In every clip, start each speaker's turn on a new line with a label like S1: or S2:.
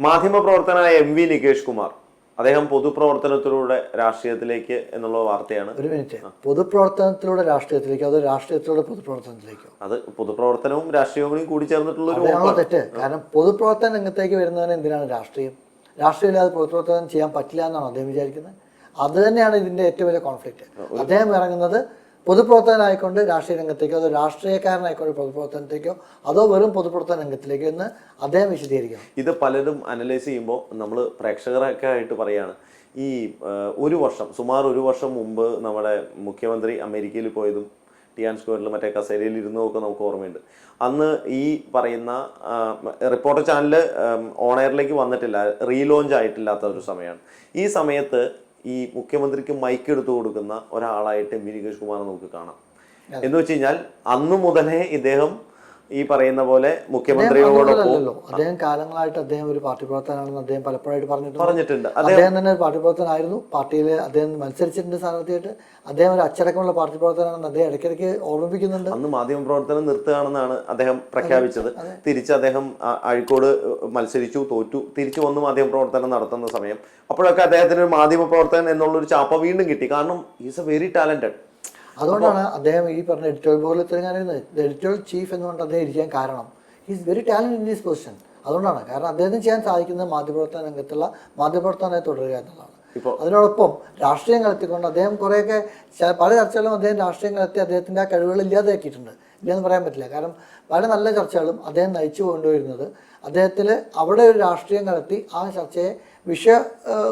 S1: മാധ്യമപ്രവർത്തനായ M V Nikesh Kumar. അദ്ദേഹം പൊതുപ്രവർത്തനത്തിലൂടെ രാഷ്ട്രീയത്തിലേക്ക് എന്നുള്ള വാർത്തയാണ്.
S2: ഒരു മിനിറ്റ്. പൊതുപ്രവർത്തനത്തിലൂടെ രാഷ്ട്രീയത്തിലേക്കോ അതോ രാഷ്ട്രീയത്തിലൂടെ പൊതുപ്രവർത്തനത്തിലേക്കോ?
S1: അത് പൊതുപ്രവർത്തനവും രാഷ്ട്രീയവും കൂടി കൂടി ചേർന്നിട്ടുള്ള ഒരു
S2: തെറ്റ്. കാരണം പൊതുപ്രവർത്തന രംഗത്തേക്ക് വരുന്നതിന് എന്തിനാണ് രാഷ്ട്രീയം? രാഷ്ട്രീയമില്ലാതെ പൊതുപ്രവർത്തനം ചെയ്യാൻ പറ്റില്ല എന്നാണ് അദ്ദേഹം വിചാരിക്കുന്നത്. അത് തന്നെയാണ് ഇതിന്റെ ഏറ്റവും വലിയ കോൺഫ്ലിക്റ്റ്. അദ്ദേഹം ഇറങ്ങുന്നത് പൊതുപ്രവർത്തകനായിക്കൊണ്ട് രാഷ്ട്രീയ രംഗത്തേക്കോ അതോ രാഷ്ട്രീയക്കാരനായിക്കൊണ്ട് പൊതുപ്രവർത്തനത്തേക്കോ അതോ വെറും പൊതുപ്രവർത്തന രംഗത്തിലേക്കോ എന്ന് അദ്ദേഹം വിശദീകരിക്കണം.
S1: ഇത് പലരും അനലൈസ് ചെയ്യുമ്പോൾ നമ്മൾ പ്രേക്ഷകരൊക്കെ ആയിട്ട് പറയാണ് ഈ ഒരു വർഷം സുമാർ ഒരു വർഷം മുമ്പ് നമ്മുടെ മുഖ്യമന്ത്രി അമേരിക്കയിൽ പോയതും ടിയാൻ സ്ക്വയറിൽ മറ്റേ കസേരയിൽ ഇരുന്നതൊക്കെ നമുക്ക് ഓർമ്മയുണ്ട്. അന്ന് ഈ പറയുന്ന റിപ്പോർട്ടർ ചാനൽ ഓൺ എയറിലേക്ക് വന്നിട്ടില്ല റീലോഞ്ച് ആയിട്ടില്ലാത്ത ഒരു സമയമാണ്. ഈ സമയത്ത് ഈ മുഖ്യമന്ത്രിക്ക് മൈക്ക് എടുത്തു കൊടുക്കുന്ന ഒരാളായിട്ട് എം വി നികേഷ് കുമാറിനെ നമുക്ക് കാണാം. എന്ന് വെച്ച് കഴിഞ്ഞാൽ അന്ന് മുതലേ ഇദ്ദേഹം ഈ പറയുന്ന പോലെ മുഖ്യമന്ത്രിയോടൊപ്പം
S2: അദ്ദേഹം കാലങ്ങളായിട്ട് അദ്ദേഹം ഒരു പാർട്ടി പ്രവർത്തനാണെന്ന് അദ്ദേഹം പലപ്പോഴായിട്ട് പറഞ്ഞിട്ടുണ്ട്.
S1: പറഞ്ഞിട്ടുണ്ട്.
S2: അദ്ദേഹം തന്നെ ഒരു പാർട്ടി പ്രവർത്തനായിരുന്നു പാർട്ടിയിൽ അദ്ദേഹം മത്സരിച്ചിട്ടുണ്ട് സ്ഥാനാർത്ഥിയായിട്ട്. അദ്ദേഹം ഒരു അച്ചടക്കമുള്ള പാർട്ടി പ്രവർത്തനാണെന്ന് അദ്ദേഹം ഇടയ്ക്കിടയ്ക്ക് ഓർമ്മിപ്പിക്കുന്നുണ്ട്.
S1: അന്ന് മാധ്യമപ്രവർത്തനം നിർത്തുകയാണെന്നാണ് അദ്ദേഹം പ്രഖ്യാപിച്ചത്. തിരിച്ച് അദ്ദേഹം അഴിക്കോട് മത്സരിച്ചു തോറ്റു. തിരിച്ചു വന്നു മാധ്യമ പ്രവർത്തനം നടത്തുന്ന സമയം. അപ്പോഴൊക്കെ അദ്ദേഹത്തിന് ഒരു മാധ്യമ പ്രവർത്തകൻ എന്നുള്ളൊരു ചാപ്പ വീണ്ടും കിട്ടി. കാരണം ഈസ് എ വെരി ടാലന്റഡ്
S2: അതുകൊണ്ടാണ് അദ്ദേഹം ഈ പറഞ്ഞ എഡിറ്റോറിയൽ ബോർഡിൽ തിരഞ്ഞായിരുന്നത് എഡിറ്റോറിയൽ ചീഫ് എന്ന് പറഞ്ഞിട്ട് അദ്ദേഹം ഇരിക്കാൻ കാരണം is very talent in these position അതുകൊണ്ടാണ്. കാരണം അദ്ദേഹത്തിന് ചെയ്യാൻ സാധിക്കുന്നത് മാധ്യമപ്രവർത്തന രംഗത്തുള്ള മാധ്യമപ്രവർത്തനത്തെ തുടരുക എന്നുള്ളതാണ്. അതിനോടൊപ്പം രാഷ്ട്രീയം കളത്തിക്കൊണ്ട് അദ്ദേഹം കുറേയൊക്കെ പല ചർച്ചകളും അദ്ദേഹം രാഷ്ട്രീയം കളത്തി അദ്ദേഹത്തിന്റെ ആ കഴിവുകൾ ഇല്ലാതാക്കിയിട്ടുണ്ട്. ഇല്ലെന്ന് പറയാൻ പറ്റില്ല. കാരണം പല നല്ല ചർച്ചകളും അദ്ദേഹം നയിച്ചു കൊണ്ടുവരുന്നത് അദ്ദേഹത്തിൽ അവിടെ ഒരു രാഷ്ട്രീയം കലർത്തി ആ ചർച്ചയെ വിഷ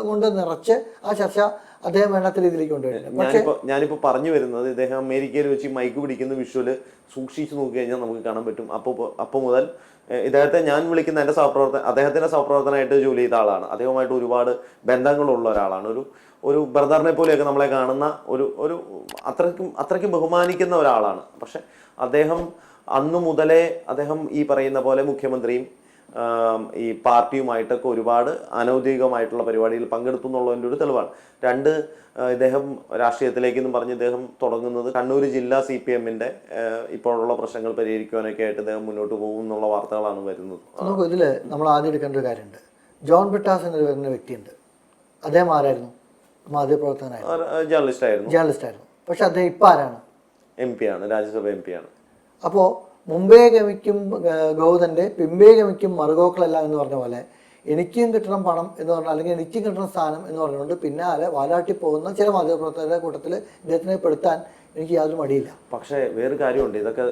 S2: കൊണ്ട് നിറച്ച് ആ ചർച്ച അദ്ദേഹം വേണ്ടാത്ത രീതിയിലേക്ക് കൊണ്ടുവരുന്നത്
S1: ഞാനിപ്പോ ഞാനിപ്പോ പറഞ്ഞു വരുന്നത് ഇദ്ദേഹം അമേരിക്കയിൽ വെച്ച് മൈക്ക് പിടിക്കുന്ന വിഷ്വൽ സൂക്ഷിച്ചു നോക്കി കഴിഞ്ഞാൽ നമുക്ക് കാണാൻ പറ്റും. അപ്പോൾ അപ്പോൾ മുതൽ ഇദ്ദേഹത്തെ ഞാൻ വിളിക്കുന്ന എന്റെ സഹപ്രവർത്തന അദ്ദേഹത്തിന്റെ സഹപ്രവർത്തനമായിട്ട് ജോലി ചെയ്ത ആളാണ്. അദ്ദേഹവുമായിട്ട് ഒരുപാട് ബന്ധങ്ങളുള്ള ഒരാളാണ്. ഒരു ഒരു ബ്രദറിനെ പോലെയൊക്കെ നമ്മളെ കാണുന്ന ഒരു ഒരു അത്രയ്ക്കും അത്രയ്ക്കും ബഹുമാനിക്കുന്ന ഒരാളാണ്. പക്ഷെ അദ്ദേഹം അന്നു മുതലേ അദ്ദേഹം ഈ പറയുന്ന പോലെ മുഖ്യമന്ത്രിയും ഈ പാർട്ടിയുമായിട്ടൊക്കെ ഒരുപാട് അനൗദ്യോഗികമായിട്ടുള്ള പരിപാടിയിൽ പങ്കെടുത്തു എന്നുള്ളതിന്റെ ഒരു തെളിവാണ്. രണ്ട് ഇദ്ദേഹം രാഷ്ട്രീയത്തിലേക്ക് എന്ന് പറഞ്ഞ് ഇദ്ദേഹം തുടങ്ങുന്നത് കണ്ണൂർ ജില്ലാ സി പി എമ്മിന്റെ ഇപ്പോഴുള്ള പ്രശ്നങ്ങൾ പരിഹരിക്കുവാനൊക്കെ ആയിട്ട് ഇദ്ദേഹം മുന്നോട്ട് പോകും എന്നുള്ള വാർത്തകളാണ് വരുന്നത്.
S2: നമുക്ക് ഇതിൽ നമ്മൾ ആദ്യം എടുക്കേണ്ട ഒരു കാര്യമുണ്ട്. ജോൺ ബിട്ടാസ് എന്നൊരു പറയുന്ന വ്യക്തിയുണ്ട്. അദ്ദേഹം ആരായിരുന്നു? മാധ്യമപ്രവർത്തകനായിരുന്നു.
S1: ജേർണലിസ്റ്റ് ആയിരുന്നു
S2: ജേർണലിസ്റ്റ് ആയിരുന്നു പക്ഷെ അദ്ദേഹം ഇപ്പം ആരാണ്?
S1: എം പി ആണ് രാജ്യസഭ എം പി ആണ്.
S2: അപ്പോൾ മുമ്പേ ഗമിക്കും ഗൗതന്റെ പിമ്പേ ഗമിക്കും മറുകോക്കളല്ല എന്ന് പറഞ്ഞ പോലെ എനിക്കും കിട്ടണം പണം എന്ന് പറഞ്ഞാൽ അല്ലെങ്കിൽ എനിക്കും കിട്ടണം സ്ഥാനം എന്ന് പറഞ്ഞുകൊണ്ട് പിന്നാലെ വാലാട്ടി പോകുന്ന ചില മാധ്യമപ്രവർത്തകരുടെ കൂട്ടത്തിൽ ഇദ്ദേഹത്തിനെ പെടുത്താൻ എനിക്ക് യാതൊരു മടിയില്ല.
S1: പക്ഷേ വേറൊരു കാര്യമുണ്ട്. ഇതൊക്കെ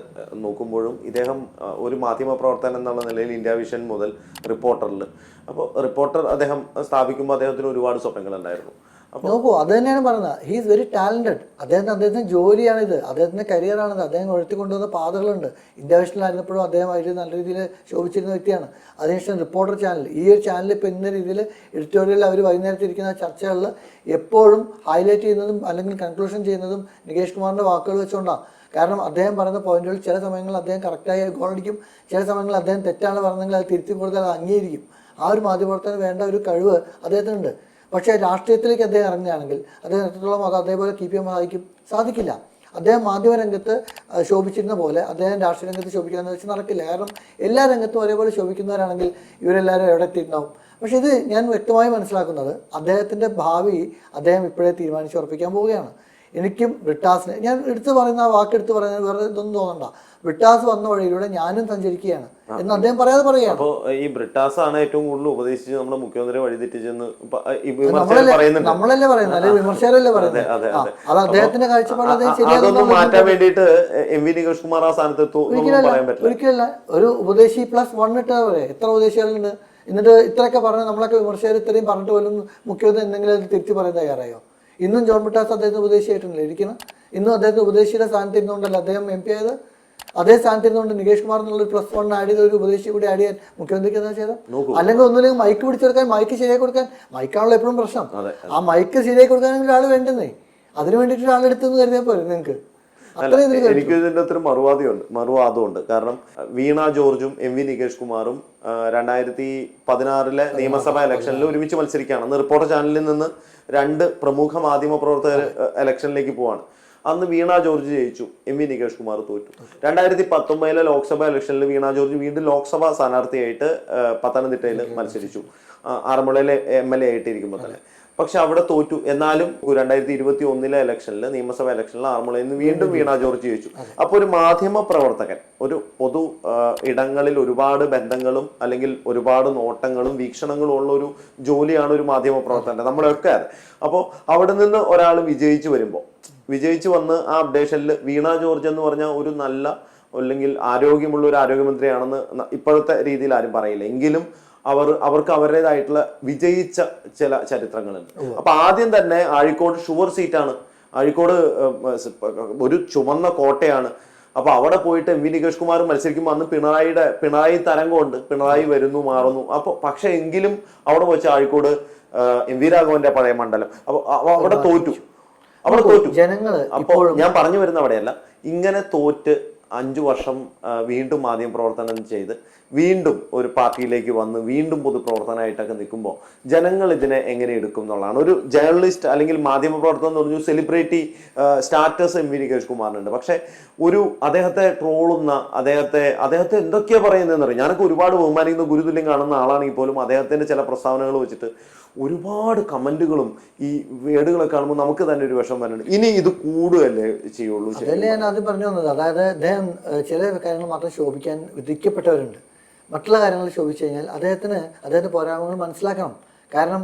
S1: നോക്കുമ്പോഴും ഇദ്ദേഹം ഒരു മാധ്യമ പ്രവർത്തനം എന്നുള്ള നിലയിൽ ഇന്ത്യ വിഷൻ മുതൽ റിപ്പോർട്ടറിൽ അപ്പോൾ റിപ്പോർട്ടർ അദ്ദേഹം സ്ഥാപിക്കുമ്പോൾ അദ്ദേഹത്തിന് ഒരുപാട് സ്വപ്നങ്ങളുണ്ടായിരുന്നു. അപ്പോൾ
S2: നോക്കൂ അത് തന്നെയാണ് പറയുന്നത്. ഹീ ഈസ് വെരി ടാലന്റഡ് അദ്ദേഹത്തിന് അദ്ദേഹത്തിന് ജോലിയാണിത് അദ്ദേഹത്തിന്റെ കരിയറാണിത് അദ്ദേഹം ഉയർത്തിക്കൊണ്ടുവന്ന പാതകളുണ്ട്. ഇന്ത്യ വിഷനിലായിരുന്നപ്പോഴും അദ്ദേഹം അതിൽ നല്ല രീതിയിൽ ശോഭിച്ചിരുന്ന വ്യക്തിയാണ്. അതിനുശേഷം റിപ്പോർട്ടർ ചാനൽ ഈ ഒരു ചാനൽ ഇപ്പോൾ ഇന്ന രീതിയിൽ എഡിറ്റോറിയൽ അവർ വൈകുന്നേരത്ത് ഇരിക്കുന്ന ചർച്ചകളിൽ എപ്പോഴും ഹൈലൈറ്റ് ചെയ്യുന്നതും അല്ലെങ്കിൽ കൺക്ലൂഷൻ ചെയ്യുന്നതും നികേഷ് കുമാറിന്റെ വാക്കുകൾ വെച്ചുകൊണ്ടാണ്. കാരണം അദ്ദേഹം പറയുന്ന പോയിന്റുകൾ ചില സമയങ്ങളിൽ അദ്ദേഹം കറക്റ്റായി ഗോളടിക്കും. ചില സമയങ്ങളിൽ അദ്ദേഹം തെറ്റാണ് പറഞ്ഞെങ്കിൽ അത് തിരുത്തി കൊടുത്താൽ അത് അംഗീകരിക്കും. ആ ഒരു മാധ്യമപ്രവർത്തനം വേണ്ട ഒരു കഴിവ് അദ്ദേഹത്തിനുണ്ട്. പക്ഷേ രാഷ്ട്രീയത്തിലേക്ക് അദ്ദേഹം ഇറങ്ങുകയാണെങ്കിൽ അദ്ദേഹം എത്രത്തോളം അത് അതേപോലെ കീപ്പ് ചെയ്യാൻ സാധിക്കും സാധിക്കില്ല. അദ്ദേഹം മാധ്യമ രംഗത്ത് ശോഭിച്ചിരുന്ന പോലെ അദ്ദേഹം രാഷ്ട്രീയ രംഗത്ത് ശോഭിക്കാന്ന് വെച്ച് നടക്കില്ല. കാരണം എല്ലാ രംഗത്തും ഒരേപോലെ ശോഭിക്കുന്നവരാണെങ്കിൽ ഇവരെല്ലാവരും എവിടെ എത്തിയിട്ടുണ്ടാവും? പക്ഷെ ഇത് ഞാൻ വ്യക്തമായി മനസ്സിലാക്കുന്നത് അദ്ദേഹത്തിന്റെ ഭാവി അദ്ദേഹം ഇപ്പോഴേ തീരുമാനിച്ച് ഉറപ്പിക്കാൻ പോവുകയാണ്. എനിക്കും ബ്രിട്ടാസിനെ ഞാൻ എടുത്തു പറയുന്ന ആ വാക്കെടുത്ത് പറയുന്നത് വേറെ ഇതൊന്നും തോന്നണ്ട. വിട്ടാസ് വന്ന വഴിയിലൂടെ ഞാനും സഞ്ചരിക്കുകയാണ്. എന്ന് അദ്ദേഹം പറയാതെ പറയുക
S1: അപ്പോൾ ഈ ബ്രിട്ടാസ് ആണ് ഏറ്റവും കൂടുതൽ ഉപദേശിച്ച് നമ്മുടെ മുഖ്യമന്ത്രി വഴിതെറ്റിച്ചെന്ന്
S2: നമ്മളല്ലേ പറയുന്നത്. അല്ലെങ്കിൽ വിമർശകരല്ലേ പറയുന്നത്?
S1: അതെ,
S2: അദ്ദേഹത്തിന്റെ കാഴ്ചപ്പാട് അദ്ദേഹം
S1: മാറ്റാൻ വേണ്ടിയിട്ട് എം വി നികേഷ് കുമാർ ആ സ്ഥാനത്ത്
S2: ഒരിക്കലല്ല ഒരു ഉപദേശി പ്ലസ് വൺ ഇട്ടാ എത്ര ഉപദേശികളുണ്ട്? എന്നിട്ട് ഇത്രയൊക്കെ പറഞ്ഞ് നമ്മളൊക്കെ വിമർശകർ ഇത്രയും പറഞ്ഞിട്ട് പോലും മുഖ്യമന്ത്രി എന്തെങ്കിലും അത് തിരിച്ചു പറയാൻ തയ്യാറായോ? ഇന്നും ജോൺ ബ്രിട്ടാസ് അദ്ദേഹത്തിന് ഉപദേശിയായിട്ടില്ല ഇരിക്കണം? ഇന്നും അദ്ദേഹത്തിന് ഉപദേശിയുടെ സ്ഥാനത്ത് ഇരുന്നുകൊണ്ടല്ല അദ്ദേഹം എം പി ആയത്? അതേ സ്ഥാനത്ത് ഇരുന്നുകൊണ്ട് നികേഷ് കുമാർ എന്നുള്ള ഒരു പ്ലസ് വൺ ആഡ് ചെയ്ത ഒരു ഉപദേശി കൂടി ആഡ് ചെയ്യാൻ മുഖ്യമന്ത്രിക്ക് എന്താ ചെയ്തത്. അല്ലെങ്കിൽ ഒന്നുമില്ലെങ്കിൽ മൈക്ക് പിടിച്ചെടുക്കാൻ മൈക്ക് ശരിയായി കൊടുക്കാൻ മൈക്കാണല്ലോ എപ്പോഴും പ്രശ്നം. ആ മൈക്ക് ശരിയായി കൊടുക്കാനെങ്കിൽ ഒരാൾ വേണ്ടുന്നേ. അതിന് വേണ്ടിയിട്ട് ഒരാളെടുത്തെന്ന് കരുതിയാൽ പോരെ നിങ്ങൾക്ക്?
S1: എനിക്ക് ഇതിന്റെ അത്ര മറുവാദിയുണ്ട് മറുവാദമുണ്ട്. കാരണം വീണ ജോർജും എം വി നികേഷ് കുമാറും രണ്ടായിരത്തി പതിനാറിലെ നിയമസഭാ ഇലക്ഷനിൽ ഒരുമിച്ച് മത്സരിക്കുകയാണ്. അന്ന് റിപ്പോർട്ടർ ചാനലിൽ നിന്ന് രണ്ട് പ്രമുഖ മാധ്യമ പ്രവർത്തകർ ഇലക്ഷനിലേക്ക് പോവാണ്. അന്ന് വീണ ജോർജ് ജയിച്ചു. എം വി നികേഷ് കുമാർ തോറ്റു. രണ്ടായിരത്തി പത്തൊമ്പതിലെ ലോക്സഭാ ഇലക്ഷനിൽ വീണ ജോർജ് വീണ്ടും ലോക്സഭാ സ്ഥാനാർത്ഥിയായിട്ട് പത്തനംതിട്ടയിൽ മത്സരിച്ചു. ആറന്മുളയിലെ എം എൽ എ ആയിട്ടിരിക്കുമ്പോൾ തന്നെ. പക്ഷെ അവിടെ തോറ്റു. എന്നാലും രണ്ടായിരത്തി ഇരുപത്തി ഒന്നിലെ ഇലക്ഷനിൽ നിയമസഭാ ഇലക്ഷനിൽ ആറന്മുളയിൽ നിന്ന് വീണ്ടും വീണ ജോർജ് ജയിച്ചു. അപ്പൊ ഒരു മാധ്യമ പ്രവർത്തകൻ ഒരു പൊതു ഇടങ്ങളിൽ ഒരുപാട് ബന്ധങ്ങളും അല്ലെങ്കിൽ ഒരുപാട് നോട്ടങ്ങളും വീക്ഷണങ്ങളും ഉള്ള ഒരു ജോലിയാണ് ഒരു മാധ്യമ പ്രവർത്തകന്റെ. നമ്മളൊക്കെ അത്. അപ്പോൾ അവിടെ നിന്ന് ഒരാൾ വിജയിച്ചു വരുമ്പോൾ വിജയിച്ചു വന്ന് ആ അപ്ഡേഷനിൽ വീണ ജോർജ് എന്ന് പറഞ്ഞ ഒരു നല്ല അല്ലെങ്കിൽ ആരോഗ്യമുള്ള ഒരു ആരോഗ്യമന്ത്രിയാണെന്ന് ഇപ്പോഴത്തെ രീതിയിൽ ആരും പറയില്ല. എങ്കിലും അവർ അവർക്ക് അവരുടേതായിട്ടുള്ള വിജയിച്ച ചില ചരിത്രങ്ങളുണ്ട്. അപ്പൊ ആദ്യം തന്നെ ആഴിക്കോട് ഷുവർ സീറ്റാണ്. ആഴിക്കോട് ഒരു ചുമന്ന കോട്ടയാണ്. അപ്പൊ അവിടെ പോയിട്ട് എം വി നികേഷ് കുമാർ മത്സരിക്കുമ്പോൾ അന്ന് പിണറായിയുടെ പിണറായി തരംഗമുണ്ട് പിണറായി വരുന്നു മാറുന്നു. അപ്പൊ പക്ഷെ എങ്കിലും അവിടെ വെച്ച് ആഴിക്കോട് എം വി രാഘവന്റെ പഴയ മണ്ഡലം. അപ്പൊ അവിടെ തോറ്റു. അവിടെ തോറ്റു.
S2: ജനങ്ങൾ
S1: അപ്പോൾ ഞാൻ പറഞ്ഞു വരുന്ന അവിടെയല്ല ഇങ്ങനെ തോറ്റ് അഞ്ചു വർഷം വീണ്ടും മാധ്യമ പ്രവർത്തനം ചെയ്ത് വീണ്ടും ഒരു പാർട്ടിയിലേക്ക് വന്ന് വീണ്ടും പൊതുപ്രവർത്തനമായിട്ടൊക്കെ നിൽക്കുമ്പോൾ ജനങ്ങൾ ഇതിനെ എങ്ങനെ എടുക്കും എന്നുള്ളതാണ്. ഒരു ജേർണലിസ്റ്റ് അല്ലെങ്കിൽ മാധ്യമ പ്രവർത്തനം എന്ന് പറഞ്ഞു celebrity status M V Nikesh കുമാറിനുണ്ട്. പക്ഷെ ഒരു അദ്ദേഹത്തെ ട്രോളുന്ന അദ്ദേഹത്തെ അദ്ദേഹത്തെ എന്തൊക്കെയാണ് പറയുന്നതെന്ന് അറിയാം. ഞാനൊക്കെ ഒരുപാട് ബഹുമാനിക്കുന്ന ഗുരുതുല്യം കാണുന്ന ആളാണെങ്കിൽ പോലും അദ്ദേഹത്തിന്റെ ചില പ്രസ്താവനകൾ വെച്ചിട്ട് ഒരുപാട് കമന്റുകളും ഈ വേടുകളൊക്കെ കാണുമ്പോൾ നമുക്ക് തന്നെ ഒരു വിഷം വരുന്നുണ്ട് ഇനി ഇത് കൂടുകയല്ലേ ചെയ്യുള്ളൂ.
S2: അതല്ലേ ഞാൻ ആദ്യം പറഞ്ഞു വന്നത്. അതായത് അദ്ദേഹം ചില കാര്യങ്ങൾ മാത്രം ശോഭിക്കാൻ വിധിക്കപ്പെട്ടവരുണ്ട്. മറ്റുള്ള കാര്യങ്ങൾ ശോഭിച്ചു കഴിഞ്ഞാൽ അദ്ദേഹത്തിന് അദ്ദേഹത്തിന്റെ പോരായ്മകൾ മനസ്സിലാക്കണം. കാരണം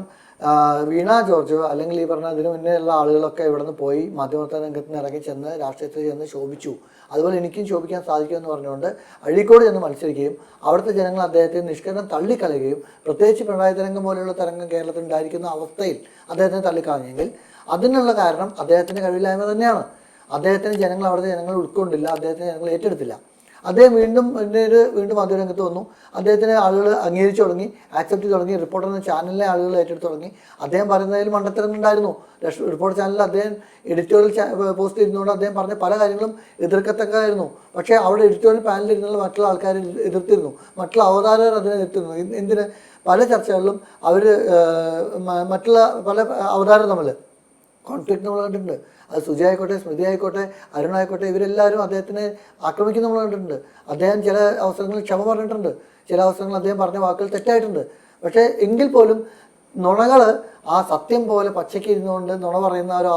S2: വീണ ജോർജോ അല്ലെങ്കിൽ ഈ പറഞ്ഞ അതിനു മുന്നേ ഉള്ള ആളുകളൊക്കെ ഇവിടെ നിന്ന് പോയി മാധ്യമ രംഗത്ത് നിന്ന് ഇറങ്ങി ചെന്ന് രാഷ്ട്രീയത്തിൽ ചെന്ന് ശോഭിച്ചു. അതുപോലെ എനിക്കും ശോഭിക്കാൻ സാധിക്കുമെന്ന് പറഞ്ഞുകൊണ്ട് അഴീക്കോട് ചെന്ന് മത്സരിക്കുകയും അവിടുത്തെ ജനങ്ങൾ അദ്ദേഹത്തെ നിഷ്കരണം തള്ളിക്കളയുകയും പ്രത്യേകിച്ച് പിണറായി തരംഗം പോലെയുള്ള തരംഗം കേരളത്തിൽ ഉണ്ടായിരിക്കുന്ന അവസ്ഥയിൽ അദ്ദേഹത്തെ തള്ളിക്കളഞ്ഞെങ്കിൽ അതിനുള്ള കാരണം അദ്ദേഹത്തിന്റെ കഴിവില്ലായ്മ തന്നെയാണ്. അദ്ദേഹത്തിന് ജനങ്ങൾ അവിടുത്തെ ജനങ്ങൾ ഉൾക്കൊണ്ടില്ല അദ്ദേഹത്തിന് ജനങ്ങൾ ഏറ്റെടുത്തില്ല. അദ്ദേഹം വീണ്ടും പിന്നീട് വീണ്ടും മാധ്യമരംഗത്ത് വന്നു. അദ്ദേഹത്തിന് ആളുകൾ അംഗീകരിച്ചു തുടങ്ങി ആക്സെപ്റ്റ് തുടങ്ങി റിപ്പോർട്ടർ എന്ന ചാനലിലെ ആളുകൾ ഏറ്റെടുത്ത് തുടങ്ങി. അദ്ദേഹം പറയുന്നതിൽ മണ്ടത്തരം ഉണ്ടായിരുന്നു. റിപ്പോർട്ട് ചാനലിൽ അദ്ദേഹം എഡിറ്റോറിയൽ പോസ്റ്റ് ഇരുന്നുകൊണ്ട് അദ്ദേഹം പറഞ്ഞ പല കാര്യങ്ങളും എതിർക്കത്തക്കായിരുന്നു പക്ഷേ അവിടെ എഡിറ്റോറിയൽ പാനലിൽ ഇരുന്നുള്ള മറ്റുള്ള ആൾക്കാർ എതിർത്തിരുന്നു. മറ്റുള്ള അവതാരകർ അതിനെ എതിർത്തിരുന്നു. എന്ത്- എന്തിന്? പല ചർച്ചകളിലും അവർ മറ്റുള്ള പല അവതാരം തമ്മിൽ കോൺഫ്ലിക്റ്റ് നമ്മൾ കണ്ടിട്ടുണ്ട്. അത് സുജി ആയിക്കോട്ടെ സ്മൃതി ആയിക്കോട്ടെ അരുൺ ആയിക്കോട്ടെ ഇവരെല്ലാവരും അദ്ദേഹത്തിനെ ആക്രമിക്കുന്ന നമ്മൾ കണ്ടിട്ടുണ്ട്. അദ്ദേഹം ചില അവസരങ്ങളിൽ ക്ഷമ പറഞ്ഞിട്ടുണ്ട്. ചില അവസരങ്ങളിൽ അദ്ദേഹം പറഞ്ഞ വാക്കുകൾ തെറ്റായിട്ടുണ്ട്. പക്ഷേ എങ്കിൽ പോലും നുണകൾ ആ സത്യം പോലെ പച്ചയ്ക്ക് ഇരുന്നുകൊണ്ട് നുണ പറയുന്ന ഒരു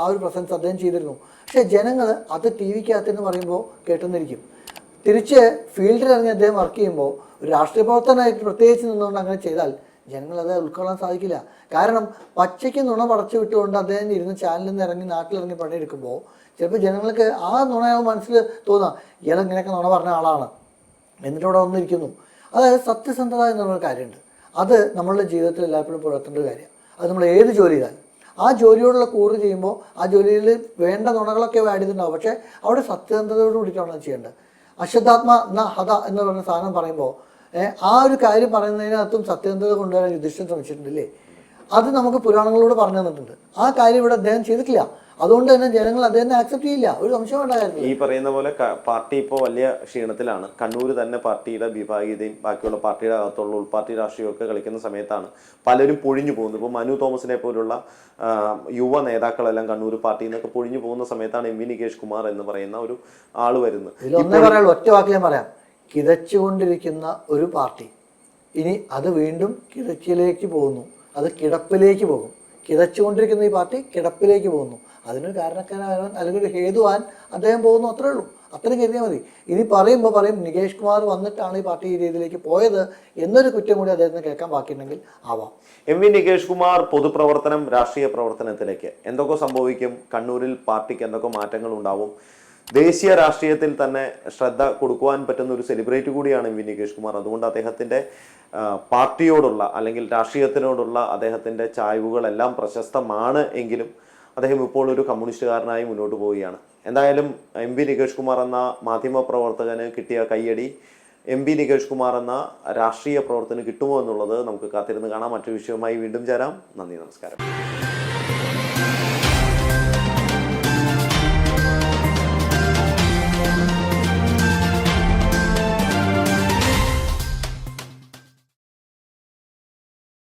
S2: ആ ഒരു പ്രസൻസ് അദ്ദേഹം ചെയ്തിരുന്നു. പക്ഷേ ജനങ്ങൾ അത് ടി വിക്കകത്തെന്ന് പറയുമ്പോൾ കേട്ടെന്നിരിക്കും. തിരിച്ച് ഫീൽഡിൽ ഇറങ്ങി അദ്ദേഹം വർക്ക് ചെയ്യുമ്പോൾ ഒരു രാഷ്ട്രീയ പ്രവർത്തനമായിട്ട് പ്രത്യേകിച്ച് നിന്നുകൊണ്ട് അങ്ങനെ ചെയ്താൽ ജനങ്ങൾ അത് ഉൾക്കൊള്ളാൻ സാധിക്കില്ല. കാരണം പച്ചയ്ക്ക് നുണ പടച്ചു വിട്ടുകൊണ്ട് അദ്ദേഹം ഇരുന്ന് ചാനലിൽ നിന്ന് ഇറങ്ങി നാട്ടിലിറങ്ങി പണിയെടുക്കുമ്പോൾ ചിലപ്പോൾ ജനങ്ങൾക്ക് ആ നുണയാവും മനസ്സിൽ തോന്നാം. ഇയാൾ ഇങ്ങനെയൊക്കെ നുണ പറഞ്ഞ ആളാണ്. എന്നിട്ട് ഇവിടെ വന്നിരിക്കുന്നു. അതായത് സത്യസന്ധത എന്നുള്ള കാര്യമുണ്ട്. അത് നമ്മളുടെ ജീവിതത്തിൽ എല്ലായ്പ്പോഴും പുലർത്തേണ്ട ഒരു കാര്യമാണ്. അത് നമ്മൾ ഏത് ജോലി ചെയ്താലും. ആ ജോലിയോടുള്ള കൂറ് ചെയ്യുമ്പോൾ ആ ജോലിയിൽ വേണ്ട നുണകളൊക്കെ ആഡ് ചെയ്തിട്ടുണ്ടാവും. പക്ഷേ അവിടെ സത്യസന്ധതയോട് കൂടിയിട്ടാണ് ചെയ്യേണ്ടത്. അശുദ്ധാത്മ ന ഹത എന്ന് പറയുന്ന സാധനം പറയുമ്പോൾ ആ ഒരു കാര്യം പറയുന്നതിനകത്തും സത്യസന്ധത കൊണ്ടുവരാൻ യുധിഷ്ഠൻ ശ്രമിച്ചിട്ടുണ്ടല്ലേ? അത് നമുക്ക് പുരാണങ്ങളോട് പറഞ്ഞു തന്നിട്ടുണ്ട്. ആ കാര്യം ഇവിടെ അദ്ദേഹം ചെയ്തിട്ടില്ല. അതുകൊണ്ട് തന്നെ ജനങ്ങൾ അദ്ദേഹത്തെ ആക്സെപ്റ്റ് ചെയ്യില്ല. ഒരു സംശയം ഉണ്ടായിരുന്നു
S1: ഈ പറയുന്ന പോലെ പാർട്ടി ഇപ്പോൾ വലിയ ക്ഷീണത്തിലാണ്. കണ്ണൂർ തന്നെ പാർട്ടിയുടെ വിഭാഗീയതയും ബാക്കിയുള്ള പാർട്ടിയുടെ അകത്തുള്ള ഉൾപാർട്ടി രാഷ്ട്രീയമൊക്കെ കളിക്കുന്ന സമയത്താണ് പലരും പൊഴിഞ്ഞു പോകുന്നത്. ഇപ്പോൾ മനു തോമസിനെ പോലുള്ള യുവ നേതാക്കളെല്ലാം കണ്ണൂർ പാർട്ടിയിൽ നിന്നൊക്കെ പൊഴിഞ്ഞു പോകുന്ന സമയത്താണ് എം വി നികേഷ് കുമാർ എന്ന് പറയുന്ന ഒരു ആൾ വരുന്നത്.
S2: ഒറ്റ വാക്ക് ഞാൻ പറയാം. കിതച്ചുകൊണ്ടിരിക്കുന്ന ഒരു പാർട്ടി. ഇനി അത് വീണ്ടും കിതച്ചിലേക്ക് പോകുന്നു. അത് കിടപ്പിലേക്ക് പോകും. കിതച്ചുകൊണ്ടിരിക്കുന്ന ഈ പാർട്ടി കിടപ്പിലേക്ക് പോകുന്നു. അതിനൊരു കാരണക്കാരൻ അല്ലെങ്കിൽ ഒരു ഹേതുവാൻ അദ്ദേഹം പോകുന്നു അത്രേ ഉള്ളൂ. അത്രയും കരുതിയാൽ മതി. ഇനി പറയുമ്പോൾ പറയും നികേഷ് കുമാർ വന്നിട്ടാണ് ഈ പാർട്ടി ഈ രീതിയിലേക്ക് പോയത് എന്നൊരു കുറ്റം കൂടി അദ്ദേഹത്തിന് കേൾക്കാൻ ബാക്കിയുണ്ടെങ്കിൽ ആവാം.
S1: എം വി നികേഷ് കുമാർ പൊതുപ്രവർത്തനം രാഷ്ട്രീയ പ്രവർത്തനത്തിലേക്ക്. എന്തൊക്കെ സംഭവിക്കും? കണ്ണൂരിൽ പാർട്ടിക്ക് എന്തൊക്കെ മാറ്റങ്ങൾ ഉണ്ടാവും ദേശീയ രാഷ്ട്രീയത്തിൽ തന്നെ ശ്രദ്ധ കൊടുക്കുവാൻ പറ്റുന്ന ഒരു സെലിബ്രിറ്റി കൂടിയാണ് എം വി നികേഷ് കുമാർ. അതുകൊണ്ട് അദ്ദേഹത്തിന്റെ പാർട്ടിയോടുള്ള അല്ലെങ്കിൽ രാഷ്ട്രീയത്തിനോടുള്ള അദ്ദേഹത്തിന്റെ ചായ്വുകളെല്ലാം പ്രശസ്തമാണ് എങ്കിലും അദ്ദേഹം ഇപ്പോൾ ഒരു കമ്മ്യൂണിസ്റ്റുകാരനായി മുന്നോട്ട് പോവുകയാണ്. എന്തായാലും എം വി നികേഷ് കുമാർ എന്ന മാധ്യമ പ്രവർത്തകന് കിട്ടിയ കയ്യടി എം പി നികേഷ് കുമാർ എന്ന രാഷ്ട്രീയ പ്രവർത്തനം കിട്ടുമോ എന്നുള്ളത് നമുക്ക് കാത്തിരുന്ന് കാണാം. മറ്റൊരു വിഷയവുമായി വീണ്ടും ചേരാം. നന്ദി നമസ്കാരം.